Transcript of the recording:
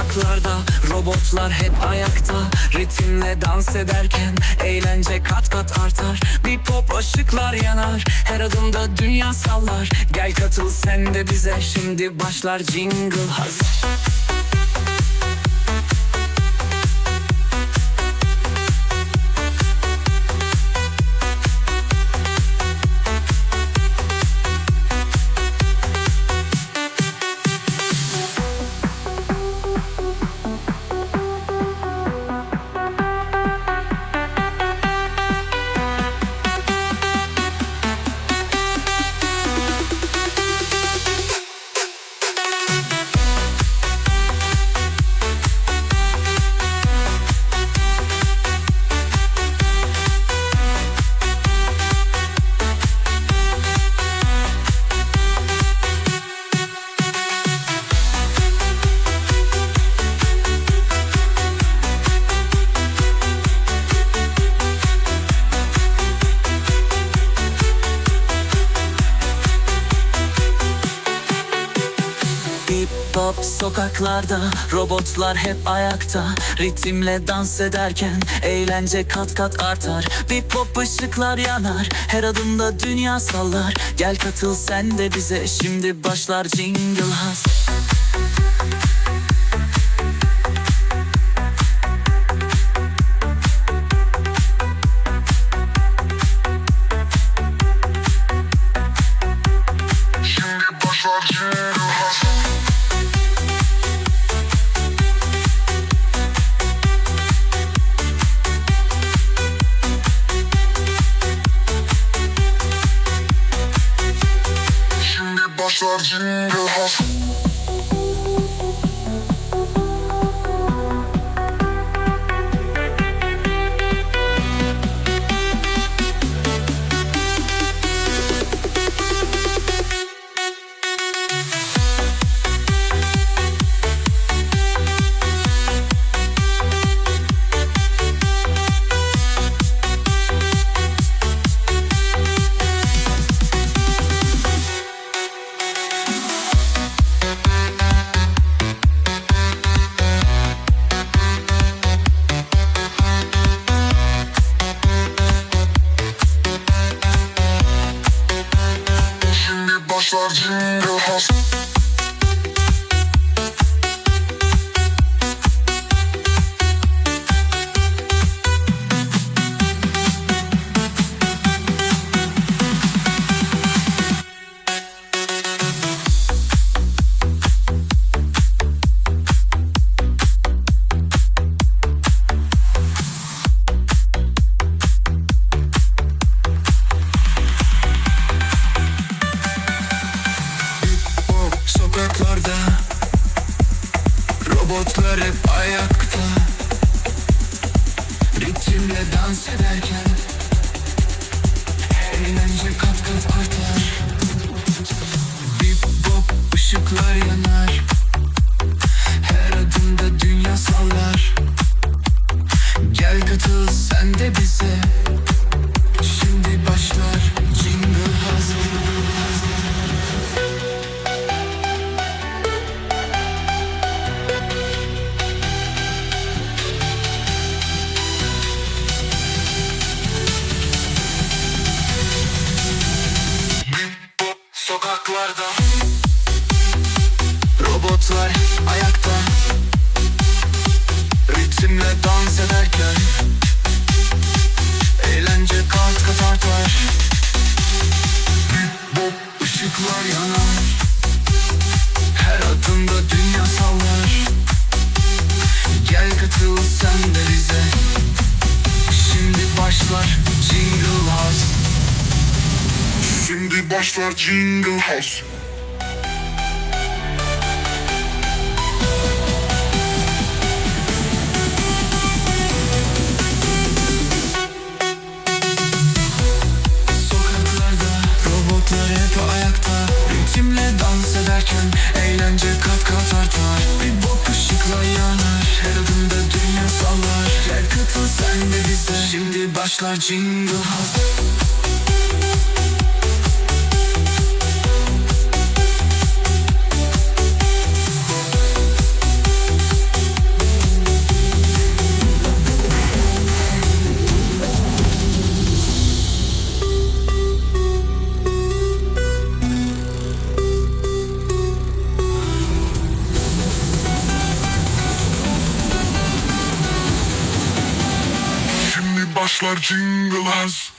sokaklarda Robotlar hep ayakta. Ritimle dans ederken Eğlence kat kat artar. Bir pop ışıklar yanar Her adımda dünya sallar. Gel katıl sen de bize Şimdi başlar jingle hazır Hip hop sokaklarda Robotlar hep ayakta. Ritimle dans ederken Eğlence kat kat artar. Bir pop ışıklar yanar Her adımda dünya sallar. Gel katıl sen de bize Şimdi başlar jingle has. Şimdi başlar jingle Şimdi başlar jingle sokaklarda Robotlar hep ayakta Ritimle dans ederken Eğlence kat kat artar Sokaklarda Robotlar ayakta. Ritimle dans ederken. Eğlence kat kat artar. Bop ışıklar yanar. Her adımda dünya sallar. Gel katıl sen de bize. Şimdi başlar Jingle House Şimdi başlar jingle has Sokaklarda robotlar hep başlar jingle has